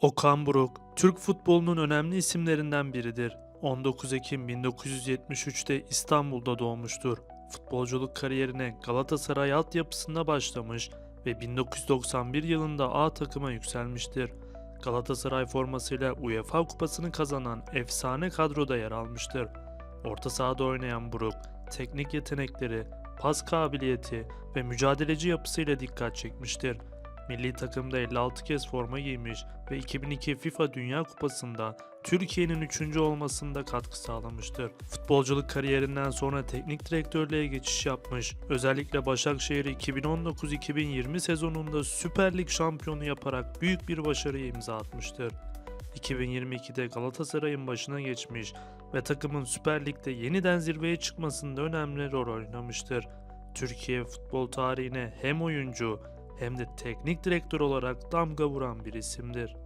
Okan Buruk, Türk futbolunun önemli isimlerinden biridir. 19 Ekim 1973'te İstanbul'da doğmuştur. Futbolculuk kariyerine Galatasaray altyapısında başlamış ve 1991 yılında A takıma yükselmiştir. Galatasaray formasıyla UEFA kupasını kazanan efsane kadroda yer almıştır. Orta sahada oynayan Buruk, teknik yetenekleri, pas kabiliyeti ve mücadeleci yapısıyla dikkat çekmiştir. Milli takımda 56 kez forma giymiş ve 2002 FIFA Dünya Kupası'nda Türkiye'nin 3. olmasında katkı sağlamıştır. Futbolculuk kariyerinden sonra teknik direktörlüğe geçiş yapmış. Özellikle Başakşehir'i 2019-2020 sezonunda Süper Lig şampiyonu yaparak büyük bir başarıya imza atmıştır. 2022'de Galatasaray'ın başına geçmiş ve takımın Süper Lig'de yeniden zirveye çıkmasında önemli rol oynamıştır. Türkiye futbol tarihine hem oyuncu hem de teknik direktör olarak damga vuran bir isimdir.